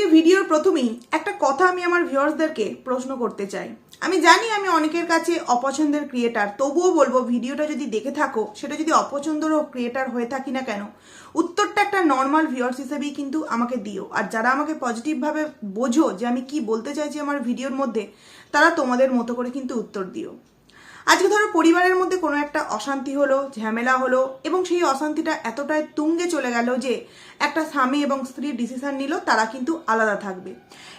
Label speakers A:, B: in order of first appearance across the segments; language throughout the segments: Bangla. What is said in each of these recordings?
A: আজকে ভিডিওর প্রথমেই একটা কথা আমি আমার ভিউয়ার্সদেরকে প্রশ্ন করতে চাই। আমি জানি আমি অনেকের কাছে অপছন্দের ক্রিয়েটার তবুও বলব ভিডিওটা যদি দেখে থাকো, সেটা যদি অপছন্দের ক্রিয়েটার হয়ে থাকি না কেন, উত্তরটা একটা নর্মাল ভিউয়ার্স হিসেবেই কিন্তু আমাকে দিও। আর যারা আমাকে পজিটিভভাবে বোঝো যে আমি কি বলতে চাইছি আমার ভিডিওর মধ্যে, তারা তোমাদের মতো করে কিন্তু উত্তর দিও। আজকে ধরো পরিবারের মধ্যে কোনো একটা অশান্তি হলো, ঝামেলা হলো, এবং সেই অশান্তিটা এতটাই তুঙ্গে চলে গেল যে একটা স্বামী এবং স্ত্রী ডিসিশন নিল, তারা কিন্তু আলাদা থাকবে।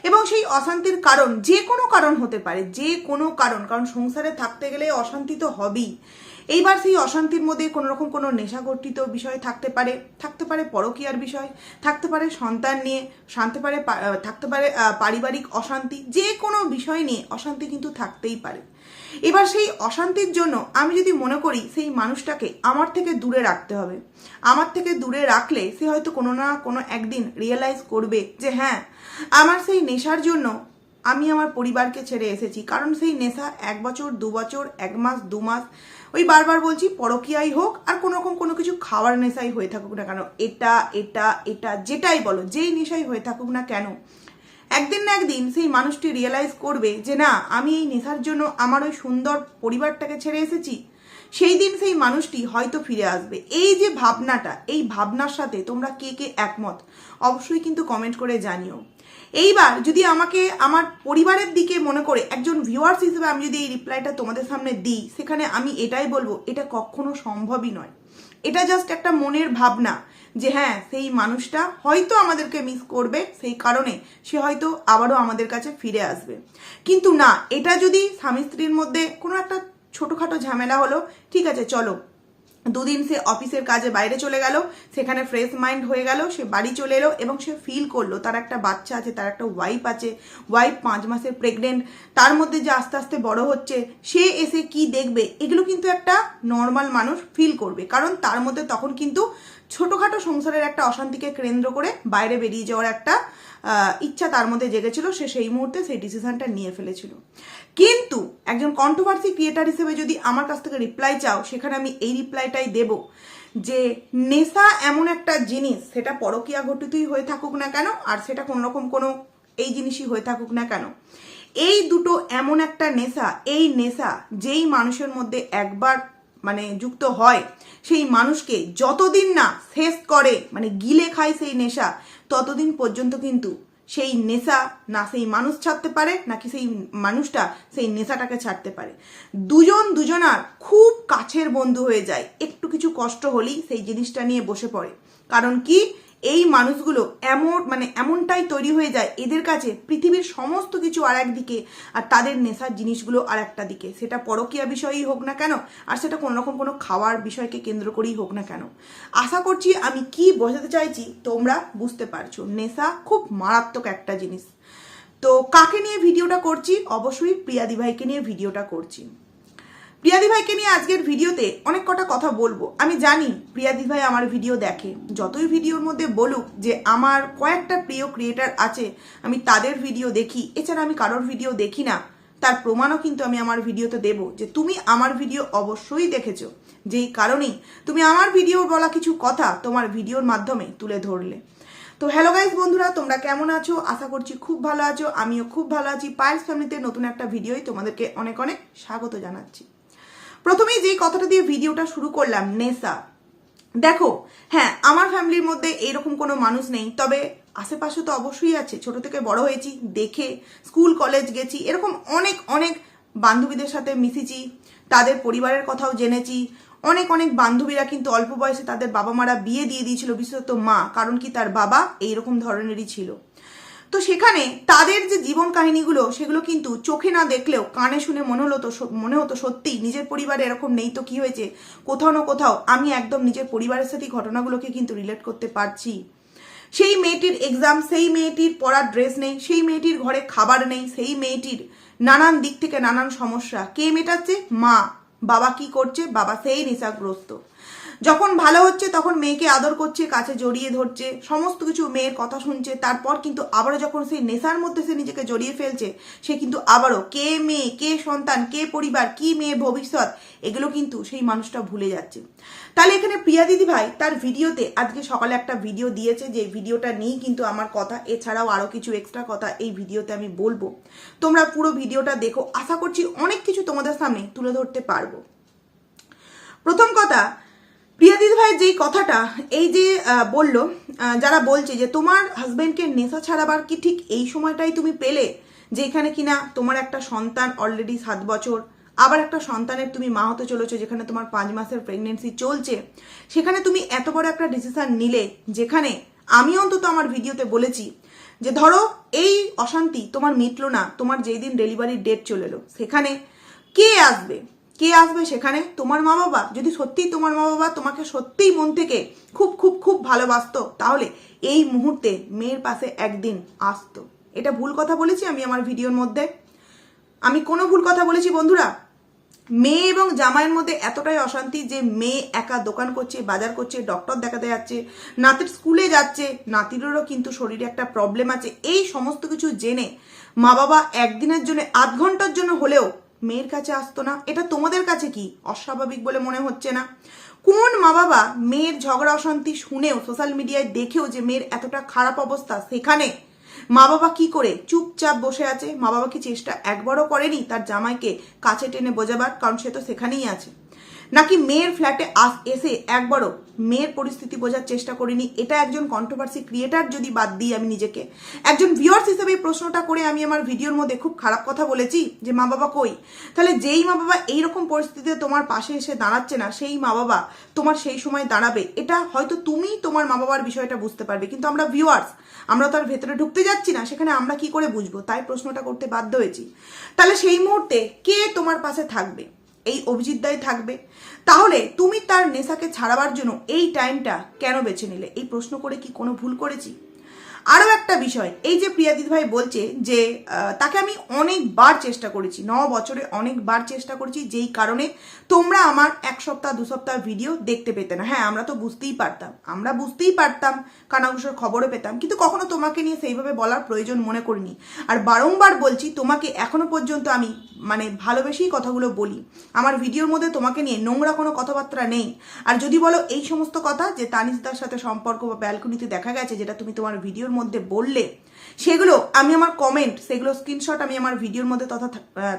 A: এবং সেই অশান্তির কারণ যে কোনো কারণ হতে পারে, যে কোনো কারণ কারণ সংসারে থাকতে গেলে অশান্তি তো হবেই। এইবার সেই অশান্তির মধ্যে কোনো রকম কোনো নেশাগঠিত বিষয় থাকতে পারে থাকতে পারে পরকীয়ার বিষয়, থাকতে পারে সন্তান নিয়ে শান্তে পারে থাকতে পারে পারিবারিক অশান্তি, যে কোনো বিষয় নিয়ে অশান্তি কিন্তু থাকতেই পারে। এবার সেই অশান্তির জন্য আমি যদি মনে করি সেই মানুষটাকে আমার থেকে দূরে রাখতে হবে, আমার থেকে দূরে রাখলে সে হয়তো কোনো না কোনো একদিন রিয়েলাইজ করবে যে হ্যাঁ আমার সেই নেশার জন্য আমি আমার পরিবারকে ছেড়ে এসেছি। কারণ সেই নেশা এক বছর, দু বছর, এক মাস, দু মাস, ওই বারবার বলছি পরকীয়াই হোক, আর কোনো রকম কোনো কিছু খাওয়ার নেশাই হয়ে থাকুক না কেন। এটা এটা এটা, যেটাই বলো, যেই নেশাই হয়ে থাকুক না কেন একদিন না একদিন সেই মানুষটি রিয়েলাইজ করবে যে না, আমি এই নেশার জন্য আমার ওই সুন্দর পরিবারটাকে ছেড়ে এসেছি। সেই দিন সেই মানুষটি হয়তো ফিরে আসবে। এই যে ভাবনাটা, এই ভাবনার সাথে তোমরা কে কে একমত, অবশ্যই কিন্তু কমেন্ট করে জানিও। এইবার যদি আমাকে আমার পরিবারের দিকে মনে করে একজন ভিউয়ার্স হিসেবে আমি যদি এই রিপ্লাইটা তোমাদের সামনে দিই, সেখানে আমি এটাই বলব, এটা কখনো সম্ভবই নয়। এটা জাস্ট একটা মনের ভাবনা। যে হ্যাঁ সেই মানুষটা হয়তো আমাদেরকে মিস করবে, সেই কারণে সে হয়তো আবারও আমাদের কাছে ফিরে আসবে। কিন্তু না, এটা যদি স্বামী স্ত্রীর মধ্যে কোনো একটা ছোটোখাটো ঝামেলা হলো, ঠিক আছে, চলো। দুদিন সে অফিসের কাজে বাইরে চলে গেল, সেখানে ফ্রেশ মাইন্ড হয়ে গেল, সে বাড়ি চলে এলো এবং সে ফিল করল, তার একটা বাচ্চা আছে, তার একটা ওয়াইফ আছে ওয়াইফ পাঁচ মাসের প্রেগনেন্ট তার মধ্যে যে আস্তে আস্তে বড় হচ্ছে, সে এসে কি দেখবে, এগুলো কিন্তু একটা নর্মাল মানুষ ফিল করবে। কারণ তার মধ্যে তখন কিন্তু ছোটোখাটো সংসারের একটা অশান্তিকে কেন্দ্র করে বাইরে বেরিয়ে যাওয়ার একটা ইচ্ছা তার মধ্যে জেগেছিল, সে সেই মুহূর্তে সেই ডিসিশনটা নিয়ে ফেলেছিল। কিন্তু একজন কন্ট্রোভার্সি ক্রিয়েটার হিসেবে যদি আমার কাছ থেকে রিপ্লাই চাও, সেখানে আমি এই রিপ্লাইটাই দেব যে নেশা এমন একটা জিনিস, সেটা পরকীয়া ঘটিতই হয়ে থাকুক না কেন, আর সেটা কোনো রকম কোনো এই জিনিসই হয়ে থাকুক না কেন। এই দুটো এমন একটা নেশা, এই নেশা যেই মানুষের মধ্যে একবার মানে যুক্ত হয়, সেই মানুষকে যতদিন না শেষ করে মানে গিলে খায় সেই নেশা, ততদিন পর্যন্ত কিন্তু সেই নেশা না সেই মানুষ ছাড়তে পারে, নাকি সেই মানুষটা সেই নেশাটাকে ছাড়তে পারে। দুজন দুজনার খুব কাছের বন্ধু হয়ে যায়। একটু কিছু কষ্ট হলেই সেই জিনিসটা নিয়ে বসে পড়ে। কারণ কি? এই মানুষগুলো এমন মানে এমনটাই তৈরি হয়ে যায় এদের কাছে পৃথিবীর সমস্ত কিছু আর একদিকে আর তাদের নেশার জিনিসগুলো আর একটা দিকে। সেটা পরকীয়া বিষয়ই হোক না কেন, আর সেটা কোনো রকম কোনো খাওয়ার বিষয়কে কেন্দ্র করেই হোক না কেন। আশা করছি আমি কি বোঝাতে চাইছি তোমরা বুঝতে পারছ। নেশা খুব মারাত্মক একটা জিনিস। তো কাকে নিয়ে ভিডিওটা করছি? অবশ্যই প্রিয়াদি ভাইকে নিয়ে ভিডিওটা করছি। প্রিয়াদি ভাইকে নিয়ে আজকের ভিডিওতে অনেক কটা কথা বলব। আমি জানি প্রিয়াদি ভাই আমার ভিডিও দেখে। যতই ভিডিওর মধ্যে বলুক যে আমার কয়েকটা প্রিয় ক্রিয়েটার আছে, আমি তাদের ভিডিও দেখি। এছাড়া আমি কারোর ভিডিও দেখি না। তার প্রমাণও কিন্তু আমি আমার ভিডিওতে দেব যে তুমি আমার ভিডিও অবশ্যই দেখেছ। যেই কারণেই তুমি আমার ভিডিওর বলা কিছু কথা তোমার ভিডিওর মাধ্যমে তুলে ধরলে। তো হ্যালো গাইজ বন্ধুরা, তোমরা কেমন আছো? আশা করছি খুব ভালো আছো। আমিও খুব ভালো আছি। পায়েলস ফ্যামিলিতে নতুন একটা ভিডিওই তোমাদেরকে অনেক অনেক স্বাগত জানাচ্ছি। প্রথমেই যেই কথাটা দিয়ে ভিডিওটা শুরু করলাম, নেশা। দেখো হ্যাঁ আমার ফ্যামিলির মধ্যে এইরকম কোনো মানুষ নেই, তবে আশেপাশে তো অবশ্যই আছে। ছোট থেকে বড় হয়েছি, দেখে, স্কুল, কলেজ গেছি, এরকম অনেক অনেক বান্ধবীদের সাথে মিশেছি, তাদের পরিবারের কথাও জেনেছি। অনেক অনেক বান্ধবীরা কিন্তু অল্প বয়সে তাদের বাবা মারা বিয়ে দিয়ে দিয়েছিল, বিশেষত মা, কারণ কি তার বাবা এইরকম ধরনেরই ছিল। তো সেখানে তাদের যে জীবন কাহিনীগুলো, সেগুলো কিন্তু চোখে না দেখলেও কানে শুনে মনে হলো তো মনে হতো সত্যি নিজের পরিবারে এরকম নেই তো কি হয়েছে? কোথাও না কোথাও আমি একদম নিজের পরিবারের সাথে ঘটনাগুলোকে কিন্তু রিলেট করতে পারছি। সেই মেয়েটির এক্সাম সেই মেয়েটির পরার ড্রেস নেই, সেই মেয়েটির ঘরে খাবার নেই, সেই মেয়েটির নানান দিক থেকে নানান সমস্যা। কে মেটাচ্ছে? মা। বাবা কি করছে? বাবা সেই নেশাগ্রস্ত। যখন ভালো হচ্ছে তখন মেয়েকে আদর করছে, কাছে জড়িয়ে ধরছে, সমস্ত কিছু মেয়ের কথা শুনছে, তারপর কিন্তু আবারও যখন সেই নেশার মধ্যে সে নিজেকে জড়িয়ে ফেলছে, সে কিন্তু আবারও কে মেয়ে, কে সন্তান, কে পরিবার, কি মেয়ে ভবিষ্যৎ, এগুলো কিন্তু সেই মানুষটা ভুলে যাচ্ছে। তাহলে এখানে প্রিয়া দিদি ভাই তার ভিডিওতে আজকে সকালে একটা ভিডিও দিয়েছে, যে ভিডিওটা নিয়েই কিন্তু আমার কথা, এছাড়াও আরও কিছু এক্সট্রা কথা এই ভিডিওতে আমি বলব। তোমরা পুরো ভিডিওটা দেখো, আশা করছি অনেক কিছু তোমাদের সামনে তুলে ধরতে পারব। প্রথম কথা প্রিয়া দিদি ভাই যেই কথাটা, এই যে বলল যারা বলছে যে তোমার হাজবেন্ডকে নেশা ছাড়াবার কি ঠিক এই সময়টাই তুমি পেলে? যেখানে কিনা তোমার একটা সন্তান অলরেডি সাত বছর, আবার একটা সন্তানের তুমি মা হতে চলেছো যেখানে তোমার পাঁচ মাসের প্রেগনেন্সি চলছে। সেখানে তুমি এত বড় একটা ডিসিশন নিলে যেখানে আমি অন্তত আমার ভিডিওতে বলেছি যে ধরো এই অশান্তি তোমার মিটলো না, তোমার যেই দিন ডেলিভারির ডেট চলে এলো, সেখানে কে আসবে? কে আসবে সেখানে? তোমার মা বাবা যদি সত্যিই তোমার মা বাবা তোমাকে সত্যিই মন থেকে খুব খুব খুব ভালোবাসতো, তাহলে এই মুহূর্তে মেয়ের পাশে একদিন আসতো। এটা ভুল কথা বলেছি আমি আমার ভিডিওর মধ্যে? আমি কোনো ভুল কথা বলেছি বন্ধুরা? মেয়ে এবং জামাইয়ের মধ্যে এতটাই অশান্তি যে মেয়ে একা দোকান করছে, বাজার করছে ডক্টর দেখাতে যাচ্ছে, নাতির স্কুলে যাচ্ছে নাতিরেরও কিন্তু শরীরে একটা প্রবলেম আছে। এই সমস্ত কিছু জেনে মা বাবা একদিনের জন্য, আধ ঘণ্টার জন্য হলেও মেয়ের কাছে আসতো না। এটা তোমাদের কাছে কি? অস্বাভাবিক বলে মনে হচ্ছে না। কোন মা বাবা মেয়ের ঝগড়া অশান্তি শুনেও, সোশ্যাল মিডিয়ায় দেখেও যে মেয়ের এতটা খারাপ অবস্থা সেখানে? মা বাবা কি করে? চুপচাপ বসে আছে। মা বাবা কি চেষ্টা একবারও করেনি তার জামাইকে কাছে টেনে বোঝাবার? কারণ সে তো সেখানেই আছে। নাকি মেয়ের ফ্ল্যাটে আস, এসে একবারও মেয়ের পরিস্থিতি বোঝার চেষ্টা করিনি? এটা একজন কন্ট্রোভার্সি ক্রিয়েটার যদি বাদ দিই আমি নিজেকে। একজন ভিউয়ার্স হিসেবে এই প্রশ্নটা করে আমি আমার ভিডিওর মধ্যে খুব খারাপ কথা বলেছি যে মা বাবা কই? তাহলে যেই মা বাবা এইরকম পরিস্থিতিতে তোমার পাশে এসে দাঁড়াচ্ছে না, সেই মা বাবা তোমার সেই সময় দাঁড়াবে। এটা হয়তো তুমি তোমার মা বাবার বিষয়টা বুঝতে পারবে, কিন্তু আমরা ভিউয়ার্স আমরা তার ভেতরে ঢুকতে যাচ্ছি না, সেখানে আমরা কি করে বুঝব? তাই প্রশ্নটা করতে বাধ্য হয়েছি। তাহলে সেই মুহূর্তে কে তোমার পাশে থাকবে? এই অভিজিৎ দাই থাকবে তাহলে তুমি তার নেশাকে ছাড়াবার জন্য এই টাইমটা কেন বেছে নিলে? এই প্রশ্ন করে কি কোনো ভুল করেছি? আরও একটা বিষয়, এই যে প্রিয়াদিত ভাই বলছে যে তাকে আমি অনেকবার চেষ্টা করেছি, ন বছরে অনেকবার চেষ্টা করেছি যেই কারণে তোমরা আমার এক সপ্তাহ, দু সপ্তাহ ভিডিও দেখতে পেতে না। হ্যাঁ আমরা তো বুঝতেই পারতাম। আমরা বুঝতেই পারতাম, কানাঘুষোর খবরও পেতাম। কিন্তু কখনো তোমাকে নিয়ে সেইভাবে বলার প্রয়োজন মনে করিনি। আর বারংবার বলছি, তোমাকে এখনও পর্যন্ত আমি মানে ভালোবেসেই কথাগুলো বলি। আমার ভিডিওর মধ্যে তোমাকে নিয়ে নোংরা কোনো কথাবার্তা নেই। আর যদি বলো এই সমস্ত কথা যে তানিশদার সাথে সম্পর্ক বা ব্যালকনিতে দেখা গেছে, যেটা তুমি তোমার ভিডিওর মধ্যে বললে সেগুলো আমি আমার কমেন্ট সেগুলো স্ক্রিনশট আমি আমার ভিডিওর মধ্যে তথা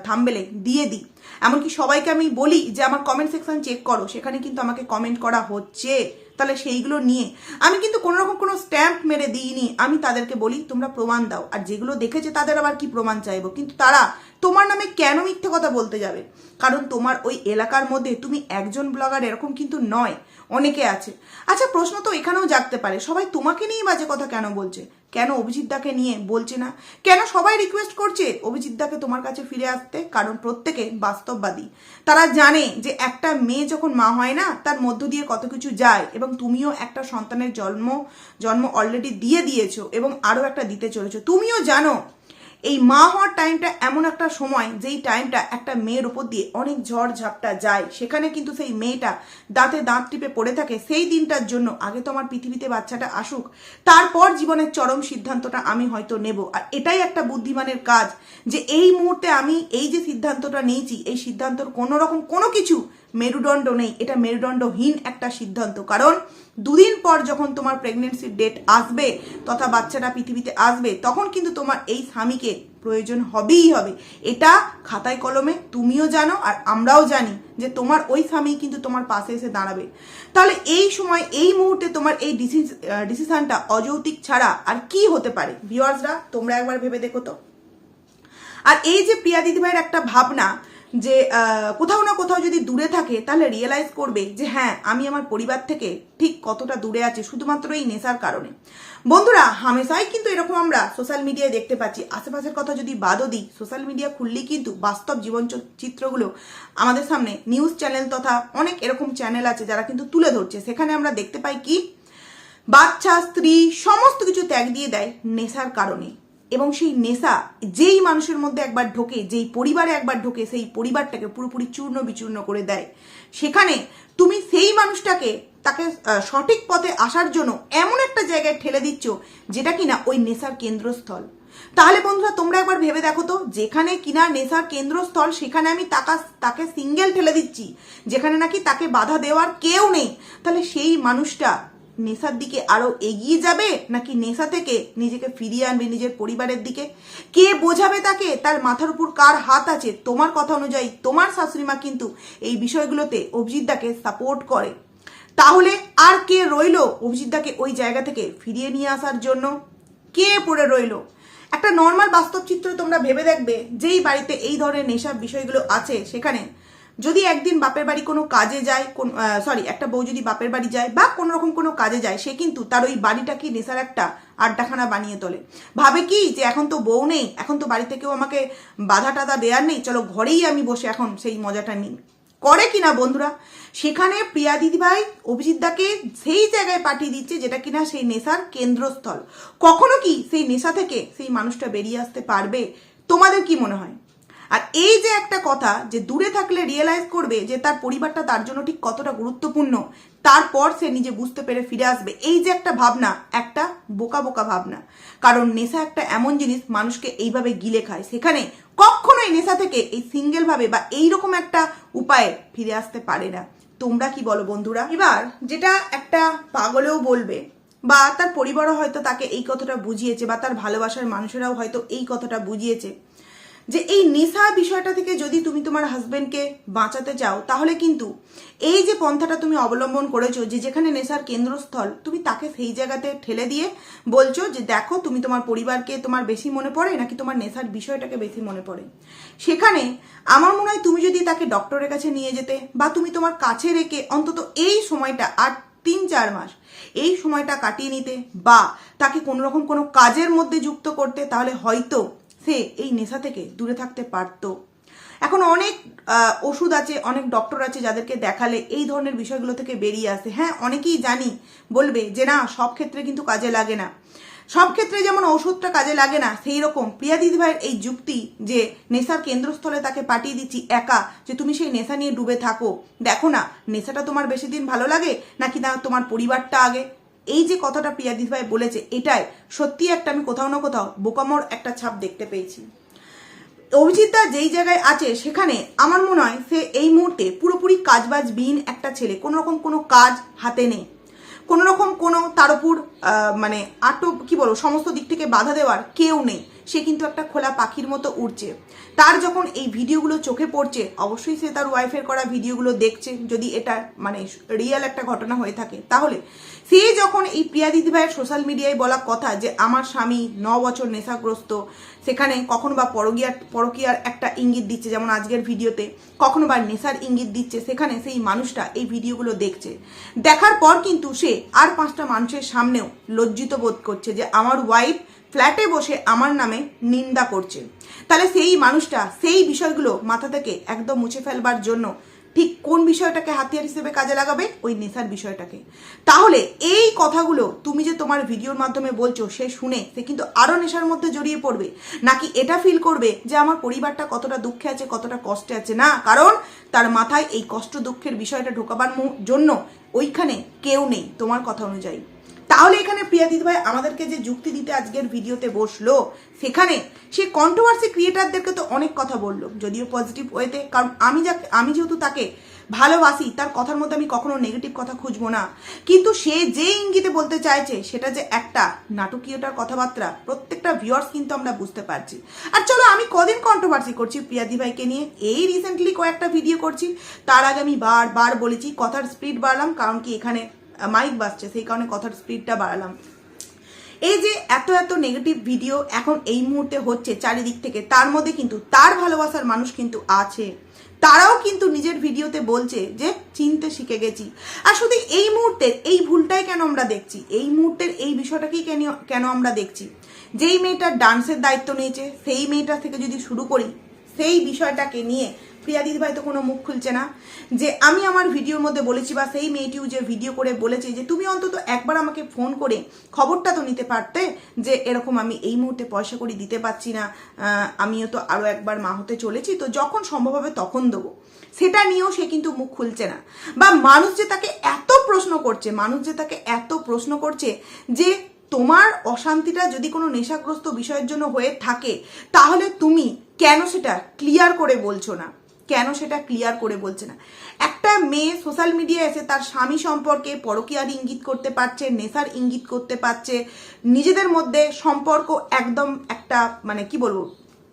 A: থাম্বেলে দিয়ে দিই। এমনকি সবাইকে আমি বলি যে আমার কমেন্ট সেকশন চেক করো, সেখানে কিন্তু আমাকে কমেন্ট করা হচ্ছে। তাহলে সেইগুলো নিয়ে। আমি কিন্তু কোনো রকম কোনো স্ট্যাম্প মেরে দিইনি। আমি তাদেরকে বলি, তোমরা প্রমাণ দাও। আর যেগুলো দেখেছে তাদের আবার কি প্রমাণ চাইব? কিন্তু তারা তোমার নামে কেন মিথ্যে কথা বলতে যাবে? কারণ তোমার ওই এলাকার মধ্যে তুমি একজন ব্লগার এরকম কিন্তু নয়। অনেকে আছে। আচ্ছা প্রশ্ন তো এখানেও জাগতে পারে। সবাই তোমাকে নিয়েই বাজে কথা কেন বলছে? কেন অভিজিৎ দাকে নিয়ে বলছে না? কেন সবাই রিকোয়েস্ট করছে অভিজিৎদাকে তোমার কাছে ফিরে আসতে? কারণ প্রত্যেকে বাস্তববাদী। তারা জানে যে একটা মেয়ে যখন মা হয় না, তার মধ্য দিয়ে কত কিছু যায় এবং তুমিও একটা সন্তানের জন্ম জন্ম অলরেডি দিয়ে দিয়েছ এবং আরও একটা দিতে চলেছো। তুমিও জানো এই মা হওয়ার টাইমটা এমন একটা সময় যেই টাইমটা একটা মেয়ের উপর দিয়ে অনেক ঝড় ঝাপটা যায়। সেখানে কিন্তু সেই মেয়েটা দাঁতে দাঁত টিপে পড়ে থাকে। সেই দিনটার জন্য আগে তো আমার পৃথিবীতে বাচ্চাটা আসুক, তারপর জীবনের চরম সিদ্ধান্তটা আমি হয়তো নেব। আর এটাই একটা বুদ্ধিমানের কাজ যে এই মুহূর্তে আমি এই যে সিদ্ধান্তটা নিয়েছি, এই সিদ্ধান্তর কোনো রকম কোনো কিছু মেরুদণ্ড নেই। এটা মেরুদণ্ডহীন একটা সিদ্ধান্ত। কারণ দুদিন পর যখন তোমার প্রেগনেন্সির ডেট আসবে, তথা বাচ্চাটা পৃথিবীতে আসবে, তখন কিন্তু তোমার এই স্বামীকে প্রয়োজন হবেই হবে। এটা খাতায় কলমে তুমিও জানো আর আমরাও জানি যে তোমার ওই স্বামী কিন্তু তোমার পাশে এসে দাঁড়াবে। তাহলে এই সময়, এই মুহূর্তে তোমার এই ডিসিশনটা অযৌক্তিক ছাড়া আর কি হতে পারে? ভিওয়ার্সরা তোমরা একবার ভেবে দেখো তো। আর এই যে প্রিয়া দিদিভাইয়ের একটা ভাবনা যে কোথাও না কোথাও যদি দূরে থাকে, তাহলে রিয়েলাইজ করবে যে হ্যাঁ আমি আমার পরিবার থেকে ঠিক কতটা দূরে আছি, শুধুমাত্র এই নেশার কারণে। বন্ধুরা, হামেশাই কিন্তু এরকম আমরা সোশ্যাল মিডিয়ায় দেখতে পাচ্ছি। আশেপাশের কথা যদি বাদও দিই সোশ্যাল মিডিয়া খুললেই কিন্তু বাস্তব জীবন চিত্রগুলো আমাদের সামনে নিউজ চ্যানেল তথা অনেক এরকম চ্যানেল আছে যারা কিন্তু তুলে ধরছে। সেখানে আমরা দেখতে পাই কি? বাচ্চা, স্ত্রী, সমস্ত কিছু ত্যাগ দিয়ে দেয় নেশার কারণে। এবং সেই নেশা যেই মানুষের মধ্যে একবার ঢোকে, যেই পরিবারে একবার ঢোকে, সেই পরিবারটাকে পুরোপুরি চূর্ণ বিচূর্ণ করে দেয়। সেখানে তুমি সেই মানুষটাকে তাকে সঠিক পথে আসার জন্য এমন একটা জায়গায় ঠেলে দিচ্ছ যেটা কিনা ওই নেশার কেন্দ্রস্থল। তাহলে বন্ধুরা, তোমরা একবার ভেবে দেখো তো, যেখানে কিনা নেশার কেন্দ্রস্থল, সেখানে আমি তাকা, তাকে সিঙ্গেল ঠেলে দিচ্ছি, যেখানে নাকি তাকে বাধা দেওয়ার কেউ নেই। তাহলে সেই মানুষটা নেশার দিকে আরও এগিয়ে যাবে নাকি নেশা থেকে নিজেকে ফিরিয়ে আনবে নিজের পরিবারের দিকে? কে বোঝাবে তাকে? তার মাথার উপর কার হাত আছে? তোমার কথা অনুযায়ী তোমার শাশুড়ি মা কিন্তু এই বিষয়গুলোতে অভিজিৎদাকে সাপোর্ট করে। তাহলে আর কে রইল অভিজিৎদাকে ওই জায়গা থেকে ফিরিয়ে নিয়ে আসার জন্য? কে পড়ে রইল? একটা নর্মাল বাস্তব চিত্র তোমরা ভেবে দেখবে, যেই বাড়িতে এই ধরনের নেশার বিষয়গুলো আছে, সেখানে যদি একদিন বাপের বাড়ি কোনো কাজে যায়, কোন সরি একটা বউ যদি বাপের বাড়ি যায় বা কোনো রকম কোনো কাজে যায়, সে কিন্তু তার ওই বাড়িটাকে নেশার একটা আড্ডাখানা বানিয়ে তোলে। ভাবে কি যে এখন তো বউ নেই, এখন তো বাড়িতে কেউ আমাকে বাধা টাধা দেওয়ার নেই, চলো ঘরেই আমি বসে এখন সেই মজাটা নিই। করে কিনা বন্ধুরা? সেখানে প্রিয়া দিদিভাই অভিজিৎদাকে সেই জায়গায় পাঠিয়ে দিচ্ছে যেটা কিনা সেই নেশার কেন্দ্রস্থল। কখনো কি সেই নেশা থেকে সেই মানুষটা বেরিয়ে আসতে পারবে? তোমাদের কি মনে হয়? আর এই যে একটা কথা যে দূরে থাকলে রিয়েলাইজ করবে যে তার পরিবারটা তার জন্য ঠিক কতটা গুরুত্বপূর্ণ, তারপর সে নিজে বুঝতে পেরে ফিরে আসবে, এই যে একটা ভাবনা, একটা বোকা বোকা ভাবনা। কারণ নেশা একটা এমন জিনিস, মানুষকে এইভাবে গিলে খায়। সেখানে কখনোই নেশা থেকে এই সিঙ্গেল ভাবে বা এইরকম একটা উপায়ে ফিরে আসতে পারে না। তোমরা কি বলো বন্ধুরা? এবার যেটা একটা পাগলেও বলবে, বা তার পরিবারও হয়তো তাকে এই কথাটা বুঝিয়েছে, বা তার ভালোবাসার মানুষেরাও হয়তো এই কথাটা বুঝিয়েছে যে এই নেশা বিষয়টা থেকে যদি তুমি তোমার হাজবেন্ডকে বাঁচাতে চাও, তাহলে কিন্তু এই যে পন্থাটা তুমি অবলম্বন করেছ যে যেখানে নেশার কেন্দ্রস্থল, তুমি তাকে সেই জায়গাতে ঠেলে দিয়ে বলছো যে দেখো তুমি তোমার পরিবারকে তোমার বেশি মনে পড়ে নাকি তোমার নেশার বিষয়টাকে বেশি মনে পড়ে। সেখানে আমার মনে হয় তুমি যদি তাকে ডক্টরের কাছে নিয়ে যেতে বা তুমি তোমার কাছে রেখে অন্তত এই সময়টা আর তিন চার মাস এই সময়টা কাটিয়ে নিতে বা তাকে কোনোরকম কোনো কাজের মধ্যে যুক্ত করতে, তাহলে হয়তো সে এই নেশা থেকে দূরে থাকতে পারতো। এখন অনেক ওষুধ আছে, অনেক ডক্টর আছে যাদেরকে দেখালে এই ধরনের বিষয়গুলো থেকে বেরিয়ে আসে। হ্যাঁ অনেকেই জানি, বলবে যে না, সব ক্ষেত্রে কিন্তু কাজে লাগে না। সব ক্ষেত্রে যেমন ওষুধটা কাজে লাগে না, সেই রকম প্রিয়া দিদিভাইয়ের এই যুক্তি যে নেশার কেন্দ্রস্থলে তাকে পাঠিয়ে দিচ্ছি একা, যে তুমি সেই নেশা নিয়ে ডুবে থাকো। দেখো না, নেশাটা তোমার বেশি দিন ভালো লাগে, নাকি না তোমার পরিবারটা আগে? এই যে কথাটা পিয়াদিস ভাই বলেছে, এটাই। সত্যি একটা আমি কোথাও না কোথাও বোকামোর একটা ছাপ দেখতে পেয়েছি। অভিজিৎ দা যেই জায়গায় আছে, সেখানে আমার মনে হয় সে এই মুহূর্তে পুরোপুরি কাজবাজ বিহীন একটা ছেলে। কোনো রকম কোনো কাজ হাতে নেই। কোনো রকম কোনো তার উপর মানে আটক, কি বলো সমস্ত দিক থেকে বাধা দেওয়ার কেউ নেই। সে কিন্তু একটা খোলা পাখির মতো উড়ছে। তার যখন এই ভিডিওগুলো চোখে পড়ছে, অবশ্যই সে তার ওয়াইফের করা ভিডিওগুলো দেখছে। যদি এটা মানে রিয়েল একটা ঘটনা হয়ে থাকে, তাহলে সে যখন এই প্রিয়া দিদিভাইয়ের সোশ্যাল মিডিয়ায় বলা কথা যে, আমার স্বামী ন বছর নেশাগ্রস্ত, সেখানে কখনো বা পরকিয়ার পরকিয়ার একটা ইঙ্গিত দিচ্ছে, যেমন আজকের ভিডিওতে, কখনো বা নেশার ইঙ্গিত দিচ্ছে, সেখানে সেই মানুষটা এই ভিডিওগুলো দেখছে। দেখার পর কিন্তু সে আর পাঁচটা মানুষের সামনেও লজ্জিত বোধ করছে যে, আমার ওয়াইফ ফ্ল্যাটে বসে আমার নামে নিন্দা করছে তাহলে সেই মানুষটা, সেই বিষয়গুলো মাথা থেকে একদম মুছে ফেলবার জন্য ঠিক কোন বিষয়টাকে হাতিয়ার হিসেবে কাজে লাগাবে? ওই নেশার বিষয়টাকে। তাহলে এই কথাগুলো তুমি যে তোমার ভিডিওর মাধ্যমে বলছো, সে শুনে সে কিন্তু আরও নেশার মধ্যে জড়িয়ে পড়বে। নাকি এটা ফিল করবে যে আমার পরিবারটা কতটা দুঃখে আছে, কতটা কষ্টে আছে? না, কারণ তার মাথায় এই কষ্ট দুঃখের বিষয়টা ঢোকাবার জন্য ওইখানে কেউ নেই তোমার কথা অনুযায়ী। তাহলে এখানে প্রিয়া দিদিভাই আমাদেরকে যে যুক্তি দিতে আজকের ভিডিওতে বসল, সেখানে সে কন্ট্রোভার্সি ক্রিয়েটারদেরকে তো অনেক কথা বলল, যদিও পজিটিভ ওয়েতে কারণ আমি যা, আমি যেহেতু তাকে ভালোবাসি, তার কথার মধ্যে আমি কখনো নেগেটিভ কথা খুঁজবো না। কিন্তু সে যে ইঙ্গিতে বলতে চাইছে, সেটা যে একটা নাটকীয়তার কথাবার্তা, প্রত্যেকটা ভিউয়ার্স কিন্তু আমরা বুঝতে পারছি। আর চলো আমি কদিন কন্ট্রোভার্সি করছি প্রিয়া দিভাইকে নিয়ে। এই রিসেন্টলি কয়েকটা ভিডিও করছি। তার আগে আমি বারবার বলেছি, কথার স্পিড বাড়লাম, কারণ কি এখানে মাইক বাজছে, সেই কারণে কথার স্পিডটা বাড়ালাম। এই যে এত এত নেগেটিভ ভিডিও এখন এই মুহূর্তে হচ্ছে চারিদিক থেকে, তার মধ্যে কিন্তু তার ভালোবাসার মানুষ কিন্তু আছে। তারাও কিন্তু নিজের ভিডিওতে বলছে যে, চিনতে শিখে গেছি। আর শুধু এই মুহূর্তের এই ভুলটাই কেন আমরা দেখছি? এই মুহূর্তের এই বিষয়টাকেই কেন কেন আমরা দেখছি? যেই মেয়েটার ডান্সের দায়িত্ব নিয়েছে, সেই মেয়েটা থেকে যদি শুরু করি, সেই বিষয়টাকে নিয়ে প্রিয়া দিদিভাই তো কোনো মুখ খুলছে না, যে আমি আমার ভিডিওর মধ্যে বলেছি বা সেই মেয়েটিও যে ভিডিও করে বলেছে যে তুমি অন্তত একবার আমাকে ফোন করে খবরটা তো নিতে পারতে যে এরকম আমি এই মুহূর্তে পয়সা করি দিতে পারছি না আমিও তো আরও একবার মা হতে চলেছি, তো যখন সম্ভব হবে তখন দেবো। সেটা নিয়েও সে কিন্তু মুখ খুলছে না। বা মানুষ যে তাকে এত প্রশ্ন করছে, মানুষ যে তাকে এত প্রশ্ন করছে যে তোমার অশান্তিটা যদি কোনো নেশাগ্রস্ত বিষয়ের জন্য হয়ে থাকে, তাহলে তুমি কেন সেটা ক্লিয়ার করে বলছো না? কেন সেটা ক্লিয়ার করে বলছে না। একটা মেয়ে সোশ্যাল মিডিয়ায় এসে তার স্বামী সম্পর্কে পরকীয়ার ইঙ্গিত করতে পারছে, নেশার ইঙ্গিত করতে পারছে, নিজেদের মধ্যে সম্পর্ক একদম একটা মানে কি বলব,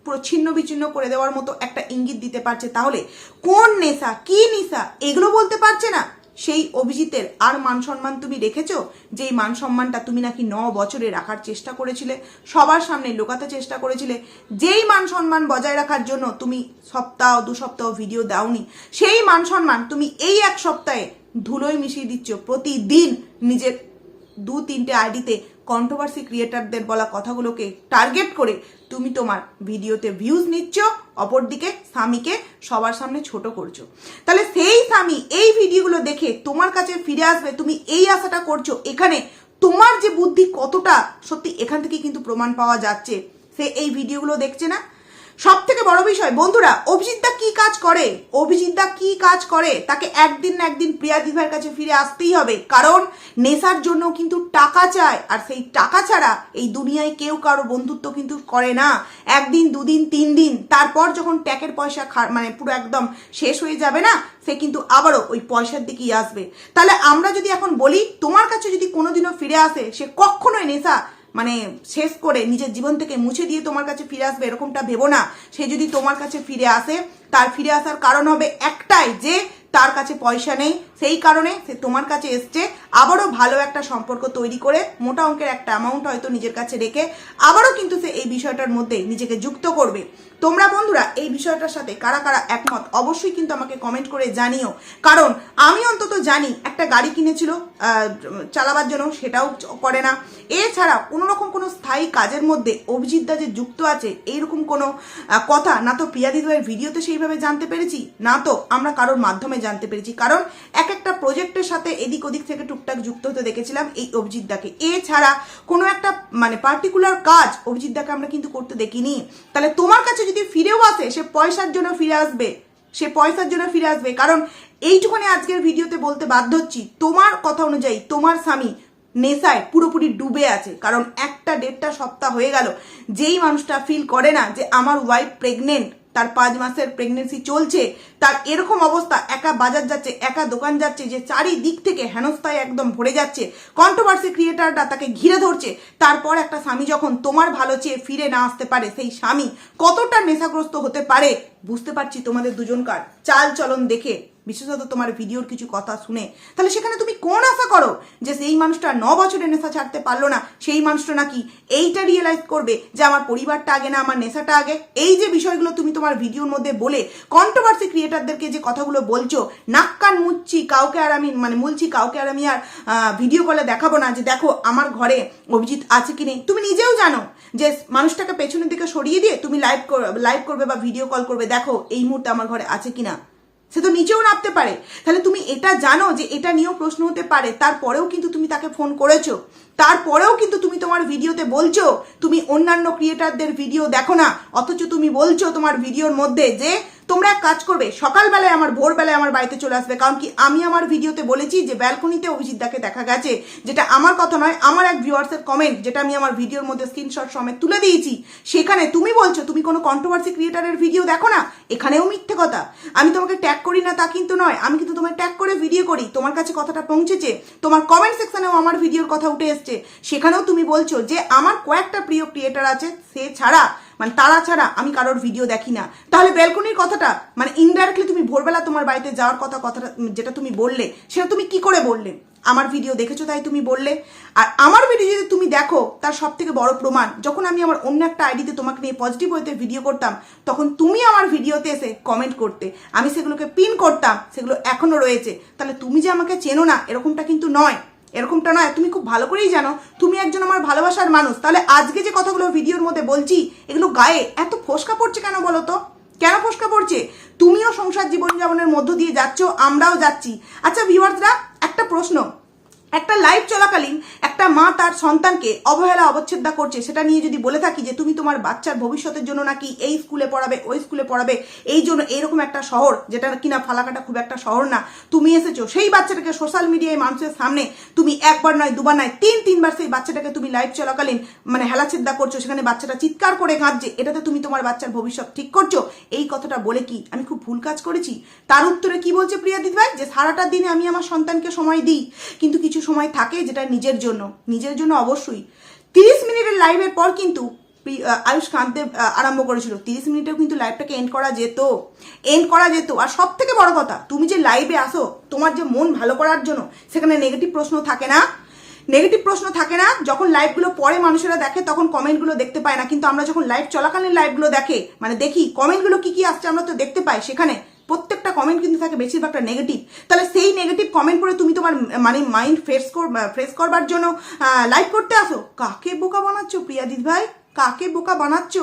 A: পুরো ছিন্ন বিচ্ছিন্ন করে দেওয়ার মতো একটা ইঙ্গিত দিতে পারছে। তাহলে কোন নেশা, কি নেশা, এগুলো বলতে পারছে না। সেই অভিজিতের আর মান সম্মান তুমি রেখেছো? যেই মান সম্মানটা তুমি নাকি ন বছরে রাখার চেষ্টা করেছিলে, সবার সামনে লোকাতে চেষ্টা করেছিলে, যেই মান সম্মান বজায় রাখার জন্য তুমি সপ্তাহ, দু সপ্তাহ ভিডিও দাওনি, সেই মান সম্মান তুমি এই এক সপ্তাহে ধুলোয় মিশিয়ে দিচ্ছ প্রতিদিন নিজের দু তিনটে আইডিতে কন্ট্রোভার্সি ক্রিয়েটারদের বলা কথাগুলোকে টার্গেট করে তুমি তোমার ভিডিওতে ভিউজ নিচ্ছ, অপরদিকে স্বামীকে সবার সামনে ছোট করছ। তাহলে সেই স্বামী এই ভিডিওগুলো দেখে তোমার কাছে ফিরে আসবে, তুমি এই আশাটা করছ, এখানে তোমার যে বুদ্ধি কতটা সত্যি এখান থেকে কিন্তু প্রমাণ পাওয়া যাচ্ছে। সে এই ভিডিওগুলো দেখছে না সব থেকে বড় বিষয়, বন্ধুরা অভিজিৎদা কি কাজ করে? অভিজিৎদা কি কাজ করে? তাকে একদিন না একদিন প্রিয়া দিভার কাছে ফিরে আসতেই হবে। কারণ নেশার জন্য কিন্তু টাকা চায়, আর সেই টাকা ছাড়া এই দুনিয়ায় কেউ কারও বন্ধুত্ব কিন্তু করে না। একদিন, দুদিন, তিন দিন, তারপর যখন ট্যাকের পয়সা মানে পুরো একদম শেষ হয়ে যাবে না, সে কিন্তু আবারও ওই পয়সার দিকেই আসবে। তাহলে আমরা যদি এখন বলি, তোমার কাছে যদি কোনোদিনও ফিরে আসে, সে কখনোই নেশা মানে শেষ করে নিজের জীবন থেকে মুছে দিয়ে তোমার কাছে ফিরে আসবে, এরকমটা ভেবো না। সে যদি তোমার কাছে ফিরে আসে, তার ফিরে আসার কারণ হবে একটাই যে তার কাছে পয়সা নেই সেই কারণে সে তোমার কাছে এসছে। আবারও ভালো একটা সম্পর্ক তৈরি করে মোটা অঙ্কের একটা অ্যামাউন্ট হয়তো নিজের কাছে রেখে আবারও কিন্তু সে এই বিষয়টার মধ্যে নিজেকে যুক্ত করবে। তোমরা বন্ধুরা, এই বিষয়টার সাথে কারা কারা একমত অবশ্যই কিন্তু আমাকে কমেন্ট করে জানিও। কারণ আমি অন্তত জানি একটা গাড়ি কিনেছিল চালাবার জন্য, সেটাও করে না। এছাড়া কোনো রকম কোনো স্থায়ী কাজের মধ্যে অভিজিৎ দা যে যুক্ত আছে, এইরকম কোনো কথা না তো প্রিয়া দিদিভাইয়ের ভিডিওতে সেইভাবে জানতে পেরেছি, না তো আমরা কারোর মাধ্যমে জানতে পেরেছি। কারণ এক একটা প্রজেক্টের সাথে এদিক ওদিক থেকে টুকটাক যুক্ত হতে দেখেছিলাম এই অভিজিৎ দাকে। এছাড়া কোনো একটা মানে পার্টিকুলার কাজ অভিজিৎ দাকে আমরা কিন্তু করতে দেখিনি। তাহলে তোমার কাছে যদি ফিরেও আসে, সে পয়সার জন্য ফিরে আসবে। সে পয়সার জন্য ফিরে আসবে। কারণ এইটুখানি আজকের ভিডিওতে বলতে বাধ্য হচ্ছি, তোমার কথা অনুযায়ী তোমার স্বামী নেশায় পুরোপুরি ডুবে আছে। কারণ একটা দেড়টা সপ্তাহ হয়ে গেল, যেই মানুষটা ফিল করে না যে আমার ওয়াইফ প্রেগনেন্ট তার পাঁচ মাসের প্রেগনেন্সি চলছে, তার এরকম অবস্থা, একা বাজার যাচ্ছে, একা দোকান যাচ্ছে, যে চারিদিক থেকে হেনস্থায় একদম ভরে যাচ্ছে। কন্ট্রোভার্সি ক্রিয়েটারটা তাকে ঘিরে ধরছে। তারপর একটা স্বামী যখন তোমার ভালো চেয়ে ফিরে না আসতে পারে, সেই স্বামী কতটা নেশাগ্রস্ত হতে পারে, বুঝতে পারছি তোমাদের দুজনকার। চাল চলন দেখে বিশেষত তোমার ভিডিওর কিছু কথা শুনে, তাহলে সেখানে তুমি কোন আশা করো যে সেই মানুষটা ন বছরে নেশা ছাড়তে পারল না? সেই মানুষটা নাকি এইটা রিয়েলাইজ করবে যে আমার পরিবারটা আগে না, আমার নেশাটা আগে? এই যে বিষয়গুলো তুমি তোমার ভিডিওর মধ্যে বলে কন্ট্রোভার্সি ক্রিয়েটারদেরকে যে কথাগুলো বলছো, নাক কান মুচ্ছি, কাউকে আর আমি মানে মুলছি কাউকে আর আমি আর ভিডিও কলে দেখাবো না যে দেখো আমার ঘরে অভিজিৎ আছে কি নেই। তুমি নিজেও জানো যে মানুষটাকে পেছনের দিকে সরিয়ে দিয়ে তুমি লাইভ লাইভ করবে বা ভিডিও কল করবে, দেখো এই মুহূর্তে আমার ঘরে আছে কিনা সে তো নিচেও নামতে পারে। তাহলে তুমি এটা জানো যে এটা নিয়েও প্রশ্ন হতে পারে। তারপরেও কিন্তু তুমি তাকে ফোন করেছ। তারপরেও কিন্তু তুমি তোমার ভিডিওতে বলছো, তুমি অন্যান্য ক্রিয়েটারদের ভিডিও দেখো না। অথচ তুমি বলছো তোমার ভিডিওর মধ্যে যে তোমরা এক কাজ করবে, সকালবেলায় আমার ভোরবেলায় আমার বাড়িতে চলে আসবে। কারণ কি আমি আমার ভিডিওতে বলেছি যে ব্যালকনিতে অভিজিৎদাকে দেখা গেছে, যেটা আমার কথা নয়, আমার এক ভিউয়ার্সের কমেন্ট যেটা আমি আমার ভিডিওর মধ্যে স্ক্রিনশট সমেত তুলে দিয়েছি। সেখানে তুমি বলছো, তুমি কোনো কন্ট্রোভার্সি ক্রিয়েটারের ভিডিও দেখো না? এখানেও মিথ্যে কথা। আমি তোমাকে ট্যাগ করি না, তা কিন্তু নয়। আমি কিন্তু তোমায় ট্যাগ করে ভিডিও করি। তোমার কাছে কথাটা পৌঁছেছে, তোমার কমেন্ট সেকশনেও আমার ভিডিওর কথা উঠে এসছে। সেখানেও তুমি বলছো যে আমার কয়েকটা প্রিয় ক্রিয়েটার আছে, সে ছাড়া মানে তারা ছাড়া আমি কারোর ভিডিও দেখি না। তাহলে ব্যালকনির কথাটা মানে ইনডাইরেক্টলি তুমি ভোরবেলা তোমার বাড়িতে যাওয়ার কথা, কথাটা যেটা তুমি বললে, সেটা তুমি কি করে বললে? আমার ভিডিও দেখেছ তাই তুমি বললে? আর আমার ভিডিও যদি তুমি দেখো, তার সব থেকে বড় প্রমাণ, যখন আমি আমার অন্য একটা আইডিতে তোমাকে নিয়ে পজিটিভ হইতে ভিডিও করতাম, তখন তুমি আমার ভিডিওতে এসে কমেন্ট করতে। আমি সেগুলোকে পিন করতাম, সেগুলো এখনও রয়েছে। তাহলে তুমি যে আমাকে চেনো না, এরকমটা কিন্তু নয়। এরকমটা নয়, তুমি খুব ভালো করেই জানো, তুমি একজন আমার ভালোবাসার মানুষ। তাহলে আজকে যে কথাগুলো ভিডিওর মধ্যে বলছি, এগুলো গায়ে এত ফোসকা পড়ছে কেন বলো তো? কেন ফসকা পড়ছে? তুমিও সংসার জীবনযাপনের মধ্য দিয়ে যাচ্ছ, আমরাও যাচ্ছি। আচ্ছা ভিউয়ার্সরা একটা প্রশ্ন। একটা লাইভ চলাকালীন একটা মা তার সন্তানকে অবহেলা অবচ্ছেদা করছে। সেটা নিয়ে যদি বলে থাকি যে, তুমি তোমার বাচ্চার ভবিষ্যতের জন্য নাকি এই স্কুলে পড়াবে, ওই স্কুলে পড়াবে, এই জন্য এইরকম একটা শহর, যেটা কিনা ফালাকাটা খুব একটা শহর না, তুমি এসেছ, সেই বাচ্চাটাকে সোশ্যাল মিডিয়ায় মানুষের সামনে তুমি একবার নয়, দুবার নয়, তিন, তিনবার সেই বাচ্চাটাকে তুমি লাইভ চলাকালীন মানে হেলাচ্ছেদা করছ, সেখানে বাচ্চাটা চিৎকার করে কাঁদছে, এটাতে তুমি তোমার বাচ্চার ভবিষ্যৎ ঠিক করছ? এই কথাটা বলে কি? আমি খুব ভুল কাজ করেছি? তার উত্তরে কি বলছে প্রিয়া দিদি ভাই যে সারাটা দিনে আমি আমার সন্তানকে সময় দিই, কিন্তু কিছু সময় থাকে যেটা নিজের জন্য। নিজের জন্য অবশ্যই। তিরিশ মিনিটের লাইভের পর কিন্তু আয়ুষ কাঁদতে আরম্ভ করেছিল। তিরিশ মিনিটেও কিন্তু লাইভটাকে এন্ড করা যেত। এন্ড করা যেত। আর সব থেকে বড় কথা, তুমি যে লাইভে আসো, তোমার যে মন ভালো করার জন্য, সেখানে নেগেটিভ প্রশ্ন থাকে না। নেগেটিভ প্রশ্ন থাকে না। যখন লাইভগুলো পরে মানুষেরা দেখে, তখন কমেন্টগুলো দেখতে পায় না। কিন্তু আমরা যখন লাইভ চলাকালীন লাইভগুলো দেখে মানে দেখি কমেন্টগুলো কি কি আসছে আমরা তো দেখতে পাই সেখানে। প্রত্যেকটা কমেন্ট কিন্তু থাকে, বেশিরভাগটা নেগেটিভ তাহলে সেই নেগেটিভ কমেন্ট করে তুমি তোমার মানে মাইন্ড ফ্রেশ কর ফ্রেশ করবার জন্য লাইভ করতে আসো। কাকে বোকা বানাচ্ছ প্রিয়া দিদি ভাই? কাকে বোকা বানাচ্ছ?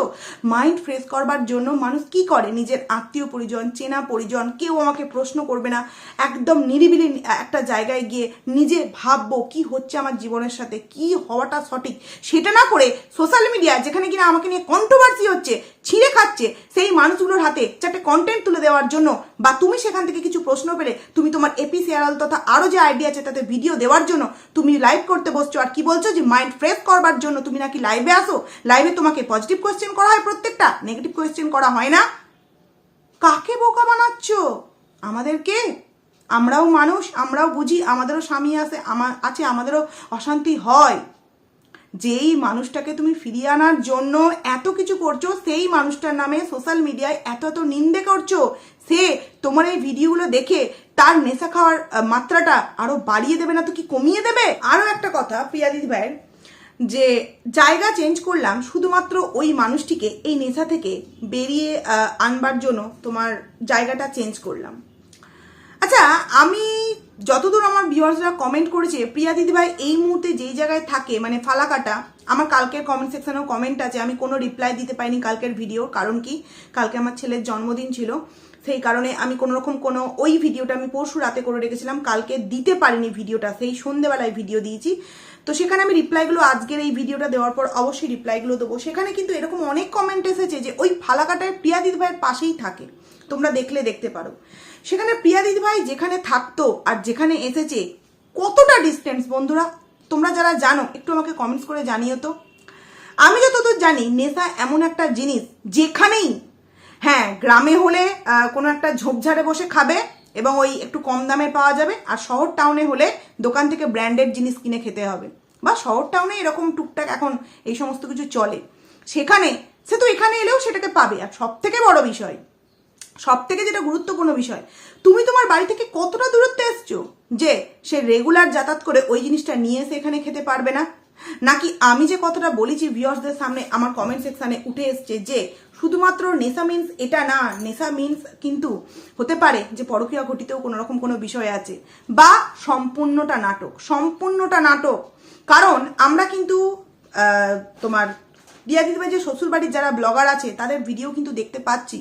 A: মাইন্ড ফ্রেশ করবার জন্য মানুষ কি করে? নিজের আত্মীয় পরিজন, চেনা পরিজন, কেউ আমাকে প্রশ্ন করবে না। একদম নিরিবিলি একটা জায়গায় গিয়ে নিজে ভাববো কি হচ্ছে আমার জীবনের সাথে, কি হওয়াটা সঠিক। সেটা না করে সোশ্যাল মিডিয়া যেখানে কিনা আমাকে নিয়ে কন্ট্রোভার্সি হচ্ছে ছিঁড়ে খাচ্ছে সেই মানুষগুলোর হাতে চারটে কন্টেন্ট তুলে দেওয়ার জন্য বা তুমি সেখান থেকে কিছু প্রশ্ন পেলে, তুমি তোমার এপি সিআরএল তথা আরও যে আইডিয়া আছে তাতে ভিডিও দেওয়ার জন্য, তুমি লাইভ করতে বসছো আর কি বলছো যে মাইন্ড ফ্রেশ করবার জন্য তুমি নাকি লাইভে আসো? লাইভে তোমাকে পজিটিভ কোয়েশ্চেন করা হয় প্রত্যেকটা নেগেটিভ কোয়েশ্চেন করা হয় না। কাকে বোকা বানাচ্ছ? আমাদেরকে? আমরাও মানুষ, আমরাও বুঝি, আমাদেরও স্বামী আছে আমার আছে, আমাদেরও অশান্তি হয়। যেই মানুষটাকে তুমি ফিরিয়ে আনার জন্য এত কিছু করছ, সেই মানুষটার নামে সোশ্যাল মিডিয়ায় এত এত নিন্দে করছ, সে তোমার এই ভিডিওগুলো দেখে তার নেশা খাওয়ার মাত্রাটা আরও বাড়িয়ে দেবে না তো কি কমিয়ে দেবে? আরও একটা কথা প্রিয়া দিদি ভাইয়ের, যে জায়গা চেঞ্জ করলাম শুধুমাত্র ওই মানুষটিকে, এই নেশা থেকে বেরিয়ে আনবার জন্য তোমার জায়গাটা চেঞ্জ করলাম। আচ্ছা আমি যতদূর আমার ভিউয়ার্সরা কমেন্ট করেছে, প্রিয়া দিদিভাই এই মুহূর্তে যেই জায়গায় থাকে মানে ফালাকাটা, আমার কালকের কমেন্ট সেকশনেও কমেন্ট আছে, আমি কোনো রিপ্লাই দিতে পাইনি কালকের ভিডিও কারণ কি? কালকে আমার ছেলের জন্মদিন ছিল, সেই কারণে আমি কোনো রকম কোনো, ওই ভিডিওটা আমি পরশু রাতে করে রেখেছিলাম, কালকে দিতে পারিনি ভিডিওটা সেই সন্ধেবেলায় ভিডিও দিয়েছি। তো সেখানে আমি রিপ্লাইগুলো আজকের এই ভিডিওটা দেওয়ার পর অবশ্যই রিপ্লাইগুলো দেবো। সেখানে কিন্তু এরকম অনেক কমেন্ট এসেছে যে ওই ফালাকাটায় প্রিয়া দিদিভাইয়ের পাশেই থাকে, তোমরা দেখলে দেখতে পারো। সেখানে প্রিয়া দিদিভাই যেখানে থাকতো আর যেখানে এসেছে, কতটা ডিস্টেন্স বন্ধুরা? তোমরা যারা জানো, একটু আমাকে কমেন্টস করে জানিও তো। আমি যতদূর জানি, নেশা এমন একটা জিনিস যেখানেই হ্যাঁ গ্রামে হলে কোনো একটা ঝোপঝাড়ে বসে খাবে এবং ওই একটু কম দামে পাওয়া যাবে, আর শহর টাউনে হলে দোকান থেকে ব্র্যান্ডেড জিনিস কিনে খেতে হবে। বা শহর টাউনে এরকম টুকটাক এখন এই সমস্ত কিছু চলে। সেখানে, সে তো এখানে এলেও সেটাকে পাবে। আর সব থেকে বড় বিষয় সব থেকে যেটা গুরুত্বপূর্ণ বিষয়, তুমি তোমার বাড়ি থেকে কতটা দূরত্বে এসছো যে সে রেগুলার যাতায়াত করে ওই জিনিসটা নিয়ে এসে এখানে খেতে পারবে না? নাকি আমি যে কথাটা বলেছি ভিউয়ার্সদের সামনে, আমার কমেন্ট সেকশনে উঠে এসছে যে শুধুমাত্র নেশা মিন্স এটা না, নেশা মিন্স কিন্তু হতে পারে যে পরকীয়া ঘটিতেও কোনো রকম কোনো বিষয় আছে বা সম্পূর্ণটা নাটক সম্পূর্ণটা নাটক। কারণ আমরা কিন্তু তোমার রিয়া দিদিভাই যে শ্বশুরবাড়ির যারা ব্লগার আছে, তাদের ভিডিও কিন্তু দেখতে পাচ্ছি।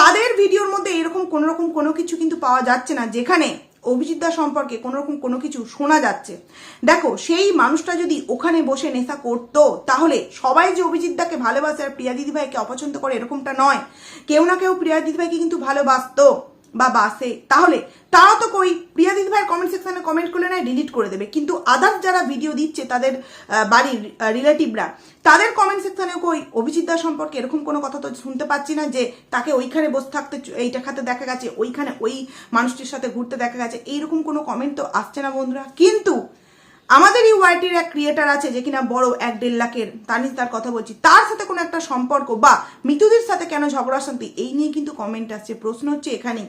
A: তাদের ভিডিওর মধ্যে এরকম কোনো রকম কোনো কিছু কিন্তু পাওয়া যাচ্ছে না, যেখানে অভিজিৎ দা সম্পর্কে কোনো রকম কোনো কিছু শোনা যাচ্ছে। দেখো, সেই মানুষটা যদি ওখানে বসে নেশা করত, তাহলে সবাই যে অভিজিৎদাকে ভালোবাসে আর প্রিয়া দিদিভাইকে অপছন্দ করে এরকমটা নয়। কেউ না কেউ প্রিয়া দিদিভাইকে কিন্তু ভালোবাসতো। বা বাসে, তাহলে তারা তো কই, প্রিয়া দিদি কমেন্ট সেকশনে কমেন্ট করলে না ডিলিট করে দেবে। কিন্তু আদার্স যারা ভিডিও দিচ্ছে, তাদের বাড়ির রিলেটিভরা তাদের কমেন্ট সেকশনে কই, অভিজিৎ দা সম্পর্কে এরকম কোনো কথা তো শুনতে পাচ্ছি না যে তাকে ওইখানে বসে থাকতে এইটা খাতে দেখা গেছে, ওইখানে ওই মানুষটির সাথে ঘুরতে দেখা গেছে, এইরকম কোনো কমেন্ট তো আসছে না বন্ধুরা। কিন্তু আমাদের এই ওয়াইটির এক ক্রিয়েটার আছে যে কিনা বড় এক দেড় লাখের তার তানিস তার কথা বলছি, তার সাথে কোনো একটা সম্পর্ক বা মৃত্যুদের সাথে কেন ঝগড়া শান্তি এই নিয়ে কিন্তু কমেন্ট আসছে। প্রশ্ন হচ্ছে এখানেই।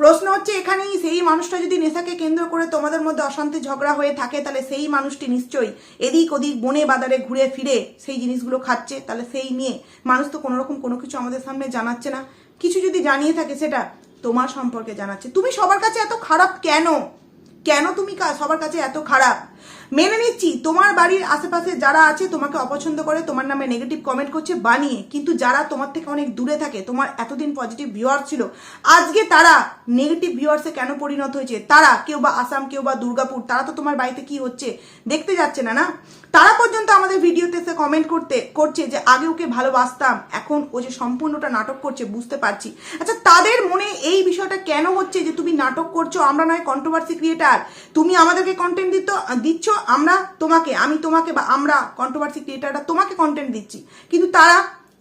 A: প্রশ্ন হচ্ছে এখানেই সেই মানুষটা যদি নেশাকে কেন্দ্র করে তোমাদের মধ্যে অশান্তি, ঝগড়া হয়ে থাকে, তাহলে সেই মানুষটি নিশ্চয়ই এদিক ওদিক বনে বাজারে ঘুরে ফিরে সেই জিনিসগুলো খাচ্ছে, তাহলে সেই নিয়ে মানুষ তো কোনোরকম কোনো কিছু আমাদের সামনে জানাচ্ছে না। কিছু যদি জানিয়ে থাকে সেটা তোমার সম্পর্কে জানাচ্ছে। তুমি সবার কাছে এত খারাপ কেন? কেন তুমি সবার কাছে এত খারাপ? মেনে নিচ্ছি, তোমার বাড়ির আশেপাশে যারা আছে তোমাকে অপছন্দ করে, তোমার নামে নেগেটিভ কমেন্ট করছে, বানিয়ে। কিন্তু যারা তোমার থেকে অনেক দূরে থাকে, তোমার এতদিন পজিটিভ ভিউয়ার ছিল, আজকে তারা নেগেটিভ ভিউয়ার্সে কেন পরিণত হয়েছে? তারা কেউ বা আসাম, কেউ বা দুর্গাপুর, তারা তো তোমার বাড়িতে কি হচ্ছে? দেখতে যাচ্ছে না না? তারা পর্যন্ত আমাদের ভিডিওতে এসে কমেন্ট করতে, করছে যে, আগে ওকে ভালোবাসতাম, এখন ও যে সম্পূর্ণটা নাটক করছে, বুঝতে পারছি। আচ্ছা তাদের মনে এই বিষয়টা কেন হচ্ছে যে, তুমি নাটক করছ, আমরা নয় কন্ট্রোভার্সি ক্রিয়েটার তুমি আমাদেরকে কন্টেন্ট দিত দিচ্ছ আমরা তোমাকে, আমি তোমাকে বা আমরা কন্ট্রোভার্সি ক্রিয়েটাররা তোমাকে কন্টেন্ট দিচ্ছি। কিন্তু তারা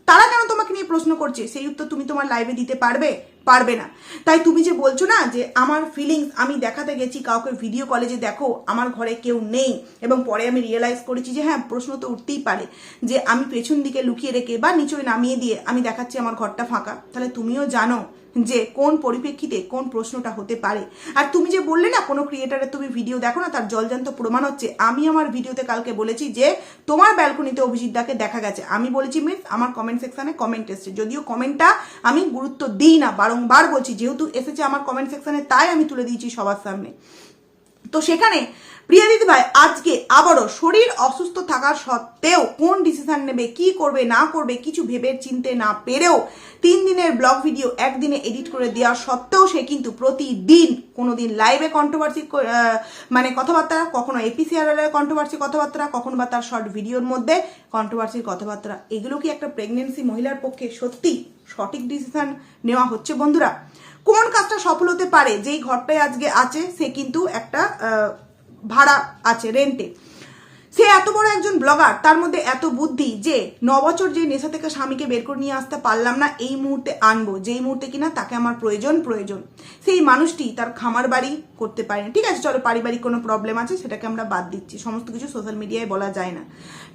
A: তারা কেন তোমাকে নিয়ে প্রশ্ন করছে? সেই উত্তর তুমি তোমার লাইভে দিতে পারবে পারবে না। তাই তুমি যে বলছো না যে আমার ফিলিংস আমি দেখাতে গেছি, কাউকে ভিডিও কলে যে দেখো, আমার ঘরে কেউ নেই, এবং পরে আমি রিয়েলাইজ করেছি যে হ্যাঁ প্রশ্ন তো উঠতেই পারে, যে আমি পেছন দিকে লুকিয়ে রেখে বা নিচে নামিয়ে দিয়ে আমি দেখাচ্ছি আমার ঘরটা ফাঁকা। তাহলে তুমিও জানো যে কোন পরিপ্রেক্ষিতে কোন প্রশ্নটা হতে পারে। আর তুমি যে বললে না, কোনো ক্রিয়েটারের তুমি ভিডিও দেখো না, তার জলজান্ত প্রমাণ হচ্ছে। আমি আমার ভিডিওতে কালকে বলেছি যে, তোমার ব্যালকনিতে অভিজিৎ দাকে দেখা গেছে। আমি বলেছি, মিস, আমার কমেন্ট সেকশানে কমেন্ট এসছে। যদিও কমেন্টটা আমি গুরুত্ব দিই না, বারংবার বলছি। যেহেতু এসেছে আমার কমেন্ট সেকশানে তাই আমি তুলে দিয়েছি সবার সামনে। তো সেখানে প্রিয়া ভাই, আজকে আবারও শরীর অসুস্থ থাকার সত্ত্বেও কোন ডিসিশন নেবে, কি করবে, না করবে, কিছু ভেবে চিনতে না পেরেও তিন দিনের ব্লগ ভিডিও একদিনে এডিট করে দেওয়ার সত্ত্বেও সে কিন্তু প্রতিদিন কোনোদিন লাইভে কন্ট্রোভার্সি মানে কথাবার্তা, কখনো এপিসিআর কন্ট্রোভার্সি কথাবার্তা, কখনো বা তার শর্ট ভিডিওর মধ্যে কন্ট্রোভার্সির কথাবার্তা। এগুলো কি একটা প্রেগনেন্সি মহিলার পক্ষে সত্যি সঠিক ডিসিশন নেওয়া হচ্ছে বন্ধুরা? কোন কাজটা সফল হতে পারে, যেই ঘরটায় আজকে আছে, সে কিন্তু একটা ভাড়া আছে রেন্টে সে এত বড় একজন ব্লগার তার মধ্যে এত বুদ্ধি যে ন বছর যে নেশা থেকে স্বামীকে বের করে নিয়ে আসতে পারলাম না, এই মুহূর্তে আনব, যেই মুহূর্তে কিনা তাকে আমার প্রয়োজন প্রয়োজন। সেই মানুষটি তার খামার বাড়ি করতে পারে ঠিক আছে, চলো, পারিবারিক কোনো প্রবলেম আছে, সেটাকে আমরা বাদ দিচ্ছি। সমস্ত কিছু সোশ্যাল মিডিয়ায় বলা যায় না।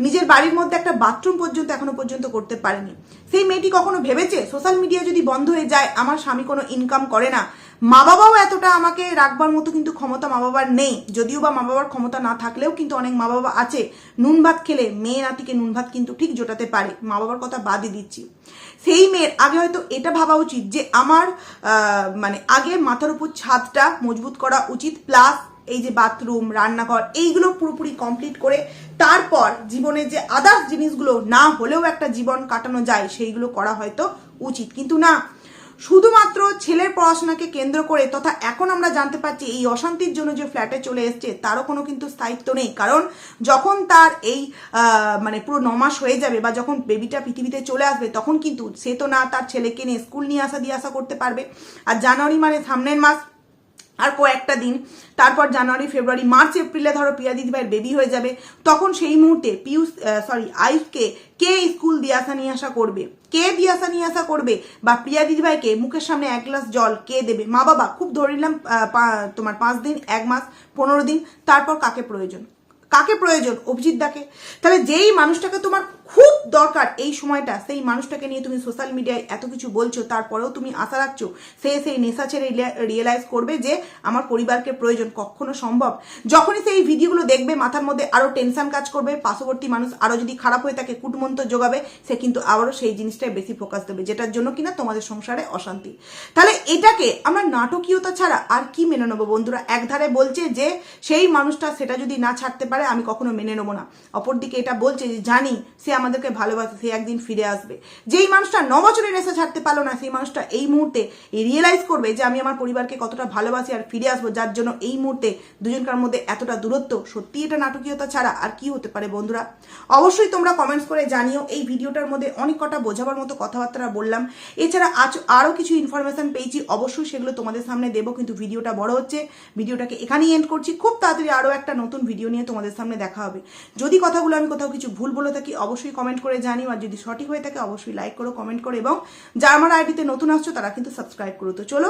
A: নিজের বাড়ির মধ্যে একটা বাথরুম পর্যন্ত, এখনও পর্যন্ত করতে পারেনি। সেই মেয়েটি কখনো ভেবেছে সোশ্যাল মিডিয়া যদি বন্ধ হয়ে যায়, আমার স্বামী কোনো ইনকাম করে না। মা বাবাও এতটা আমাকে রাখবার মতো কিন্তু ক্ষমতা মা বাবার নেই। যদিও বা মা বাবার ক্ষমতা না থাকলেও কিন্তু অনেক মা বাবা আছে। নুন ভাত খেলে মেয়ে নাতিকে নুন ভাত কিন্তু ঠিক জোটাতে পারে। মা বাবার কথা বাদই দিচ্ছি। সেই মেয়ের আগে হয়তো এটা ভাবা উচিত যে আমার মানে আগে মাথার উপর ছাদটা মজবুত করা উচিত প্লাস এই যে বাথরুম, রান্নাঘর, এইগুলো পুরোপুরি কমপ্লিট করে তারপর জীবনে যে আদার্স জিনিসগুলো না হলেও একটা জীবন কাটানো যায়, সেইগুলো করা হয়তো উচিত। কিন্তু না শুধুমাত্র ছেলের পড়াশোনাকে কেন্দ্র করে তথা এখন আমরা জানতে পারছি এই অশান্তির জন্য যে ফ্ল্যাটে চলে এসছে, তারও কোনো কিন্তু স্থায়িত্ব নেই। কারণ যখন তার এই মানে পুরো নমাস হয়ে যাবে বা যখন বেবিটা পৃথিবীতে চলে আসবে, তখন কিন্তু সে তো না তার ছেলেকে নিয়ে স্কুল নিয়ে আসা দিয়ে আসা করতে পারবে। আর জানুয়ারি মানে সামনের মাস, আর কয়েকটা দিন, তারপর জানুয়ারি, ফেব্রুয়ারি, মার্চ, এপ্রিলে ধরো প্রিয়া দিদিভাইয়ের বেবি হয়ে যাবে, তখন সেই মুহূর্তে পিয়ুষ সরি আয়ুষকে কে স্কুল দিয়ে আসা, নিয়ে আসা করবে? কে দিয়াসা নিয়াসা করবে? বা প্রিয়া দিদিভাইকে মুখের সামনে এক গ্লাস জল কে দেবে? মা বাবা, খুব ধরে নিলাম তোমার পাঁচ দিন, এক মাস, পনেরো দিন, তারপর কাকে প্রয়োজন? কাকে প্রয়োজন? অভিজিৎ দাকে। তাহলে যেই মানুষটাকে তোমার খুব দরকার এই সময়টা, সেই মানুষটাকে নিয়ে তুমি সোশ্যাল মিডিয়ায় এত কিছু বলছো, তারপরেও তুমি আশা রাখছো, সে সেই নেশা ছেড়ে রিয়েলাইজ করবে যে আমার পরিবারকে প্রয়োজন, কখনো সম্ভব। যখনই সেই ভিডিওগুলো দেখবে, মাথার মধ্যে আরও টেনশন কাজ করবে, পার্শ্ববর্তী মানুষ আরও যদি খারাপ হয়ে থাকে কুটমন্ত যোগাবে, সে কিন্তু আবারও সেই জিনিসটায় বেশি ফোকাস দেবে, যেটার জন্য কিনা তোমাদের সংসারে অশান্তি। তাহলে এটাকে আমরা নাটকীয়তা ছাড়া আর কি মেনে নেব বন্ধুরা? একধারে বলছে যে সেই মানুষটা সেটা যদি না ছাড়তে পারে, আমি কখনো মেনে নেব না। অপরদিকে এটা বলছে যে, জানি, সে আমাদেরকে ভালোবাসে, সে একদিন ফিরে আসবে। যেই মানুষটা ন বছরের নেশা ছাড়তে পারল না, সেই মানুষটা এই মুহূর্তে রিয়েলাইজ করবে যে আমি আমার পরিবারকে কতটা ভালোবাসি আর ফিরে আসব, যার জন্য এই মুহূর্তে দুজনকার মধ্যে এতটা দূরত্ব। সত্যি এটা নাটকীয়তা ছাড়া আর কি হতে পারে বন্ধুরা? অবশ্যই তোমরা কমেন্টস করে জানিও। এই ভিডিওটার মধ্যে অনেক কটা বোঝাবার মতো কথাবার্তা বললাম। এছাড়া আজ আরও কিছু ইনফরমেশন পেয়েছি, অবশ্যই সেগুলো তোমাদের সামনে দেবো, কিন্তু ভিডিওটা বড় হচ্ছে। ভিডিওটাকে এখানেই এন্ড করছি। খুব তাড়াতাড়ি আরও একটা নতুন ভিডিও নিয়ে তোমাদের সামনে দেখা হবে। যদি কথাগুলো আমি কোথাও কিছু ভুল বলে থাকি অবশ্যই কমেন্ট করে জানিও। আর যদি সঠিক হয়ে থাকে, অবশ্যই লাইক করো কমেন্ট করো এবং যারা আমার আইডিতে নতুন আসছো, তারা কিন্তু সাবস্ক্রাইব করো। তো চলো